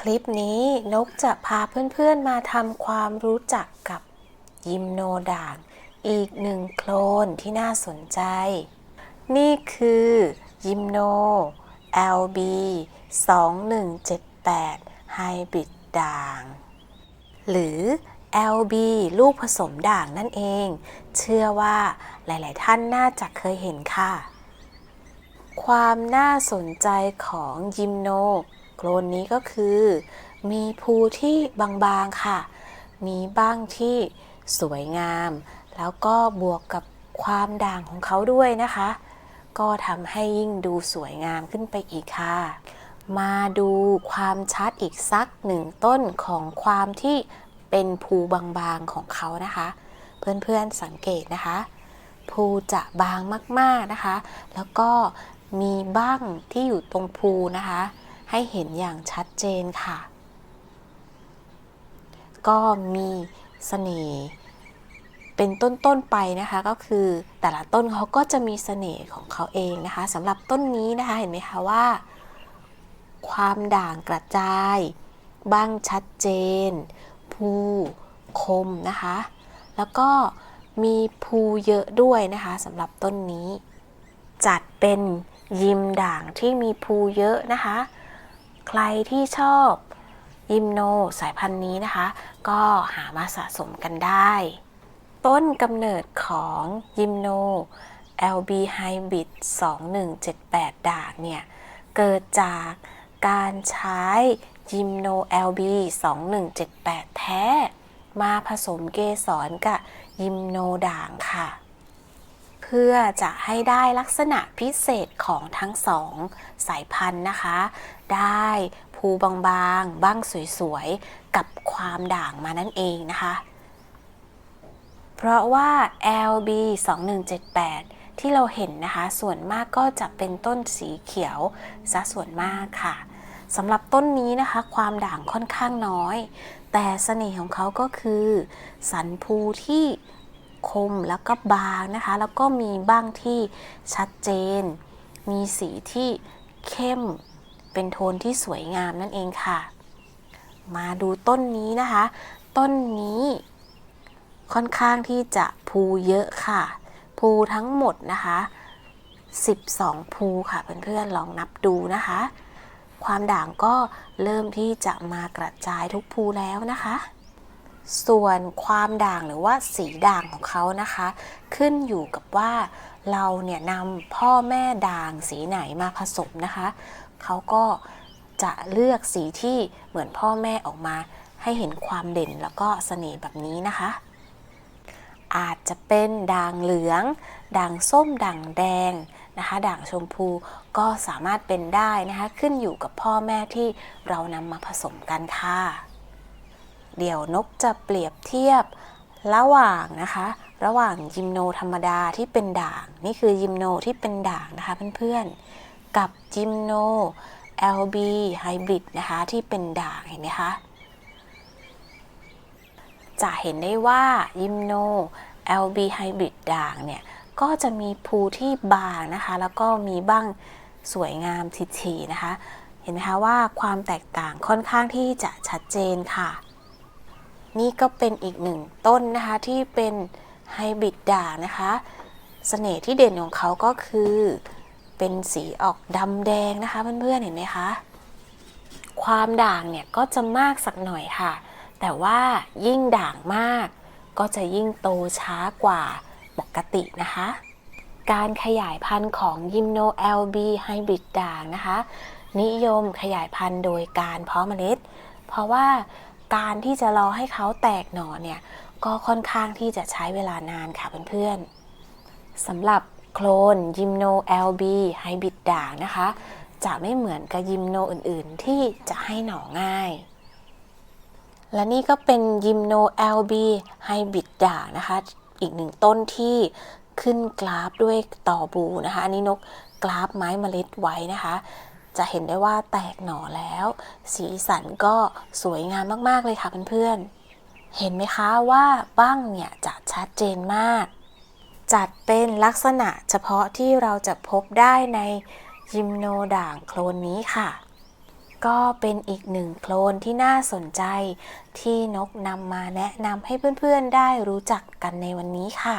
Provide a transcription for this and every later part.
คลิปนี้นกจะพาเพื่อนๆมาทำความรู้จักกับยิมโนด่างอีกหนึ่งโคลนที่น่าสนใจ นี่คือยิมโน LB 2178 Hybrid ด่าง หรือ LB ลูกผสมด่างนั่นเอง เชื่อว่าหลายๆท่านน่าจะเคยเห็นค่ะ ความน่าสนใจของยิมโน โคลนนี้ก็คือ มีภูที่บางๆค่ะ มีบ้างที่สวยงาม แล้วก็บวกกับความด่างของเขาด้วยนะคะ ก็ทำให้ยิ่งดูสวยงามขึ้นไปอีกค่ะ มาดูความชัดอีกสักหนึ่งต้นของความที่เป็นภูบางๆของเขานะคะ เพื่อนๆสังเกตนะคะ ภูจะบางมากๆนะคะ แล้วก็มีบ้างที่อยู่ตรงภูนะคะ ให้เห็นอย่างชัดเจนค่ะ ก็มีเสน่ห์เป็นต้นๆไปนะคะก็คือแต่ละต้นเขาก็จะมีเสน่ห์ของเขาเองนะคะสำหรับต้นนี้นะคะเห็นไหมคะว่า ความด่างกระจาย บ้างชัดเจน ภูคมนะคะ แล้วก็มีภูเยอะด้วยนะคะสำหรับต้นนี้ จัดเป็นยิมด่างที่มีภูเยอะนะคะ ใครที่ชอบยิมโนสายพันธุ์นี้นะคะ ก็หามาสะสมกันได้ ต้นกำเนิดของยิมโน LB Hybrid 2178 ด่างเนี่ย เกิดจากการใช้ยิมโน LB 2178 แท้ มาผสมเกสรกับยิมโนด่างค่ะ พื่อจะให้ได้ลักษณะพิเศษของทั้งสองสายพันธุ์นะคะ ได้ภูบางๆบ้างสวยๆ กับความด่างมานั่นเองนะคะ เพราะว่า LB 2178ที่เราเห็นนะคะ ส่วนมากก็จะเป็นต้นสีเขียวซะส่วนมากค่ะสำหรับต้นนี้นะคะ ความด่างค่อนข้างน้อย แต่เสน่ห์ของเขาก็คือ สันภูที่ คมแล้วก็บางนะคะ แล้วก็มีบ้างที่ชัดเจน มีสีที่เข้มเป็นโทนที่สวยงามนั่นเองค่ะ มาดูต้นนี้นะคะ ต้นนี้ค่อนข้างที่จะภูเยอะค่ะ ภูทั้งหมดนะคะ 12 ภูค่ะเพื่อนๆลองนับดูนะคะ ความด่างก็เริ่มที่จะมากระจายทุกภูแล้วนะคะ ส่วนความด่างหรือว่าสีด่างของเขานะคะ ขึ้นอยู่กับว่าเราเนี่ยนำพ่อแม่ด่างสีไหนมาผสมนะคะ เขาก็จะเลือกสีที่เหมือนพ่อแม่ออกมา ให้เห็นความเด่นแล้วก็เสน่ห์แบบนี้นะคะ อาจจะเป็นด่างเหลือง ด่างส้มด่างแดงนะคะ ด่างชมพูก็สามารถเป็นได้นะคะ ขึ้นอยู่กับพ่อแม่ที่เรานำมาผสมกันค่ะ เดี๋ยวนกจะเปรียบเทียบระหว่างนะคะ ระหว่างยิมโนธรรมดาที่เป็นด่าง นี่คือยิมโนที่เป็นด่างนะคะเพื่อนๆ กับยิมโน LB Hybrid นะคะที่เป็นด่างเห็นไหมคะ จะเห็นได้ว่ายิมโน LB Hybrid ด่างเนี่ย ก็จะมีภูที่บางนะคะ แล้วก็มีบ้างสวยงามทีๆนะคะ เห็นไหมคะว่าความแตกต่างค่อนข้างที่จะชัดเจนค่ะ นี่ก็เป็นอีกหนึ่งต้นนะคะที่เป็นไฮบริดด่างนะคะเสน่ห์ที่เด่นของเขาก็คือ เป็นสีออกดำแดงนะคะเพื่อนๆเห็นไหมคะ ความด่างเนี่ยก็จะมากสักหน่อยค่ะ แต่ว่ายิ่งด่างมาก ก็จะยิ่งโตช้ากว่าปกตินะคะ การขยายพันธุ์ของยิมโน LB Hybrid ด่างนะคะ นิยมขยายพันธุ์โดยการเพาะเมล็ด เพราะว่า การที่จะรอให้เขาแตกหน่อเนี่ยก็ค่อนข้างที่จะใช้เวลานานค่ะเพื่อนๆสำหรับโคลนยิมโน LB Hybrid ด่างนะคะ จะไม่เหมือนกับยิมโนอื่นๆ ที่จะให้หน่อง่าย และนี่ก็เป็นยิมโน LB Hybrid ด่างนะคะ อีกหนึ่งต้นที่ขึ้นกราฟด้วยต่อบูนะคะ อันนี้นกกราฟไม้เมล็ดไว้นะคะ จะเห็นได้ว่าแตกหน่อแล้ว สีสันก็สวยงามมากๆเลยค่ะเพื่อนๆ เห็นไหมคะว่าบ้างเนี่ยจะชัดเจนมาก จัดเป็นลักษณะเฉพาะที่เราจะพบได้ในยิมโนด่างโคลนนี้ค่ะ ก็เป็นอีกหนึ่งโคลนที่น่าสนใจที่นกนำมาแนะนำให้เพื่อนๆได้รู้จักกันในวันนี้ค่ะ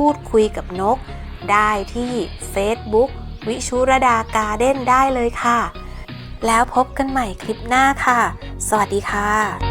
พูดคุยกับนก ได้ที่ Facebook วิชุรดาการ์เด้นได้เลยค่ะ แล้วพบกันใหม่คลิปหน้าค่ะ สวัสดีค่ะ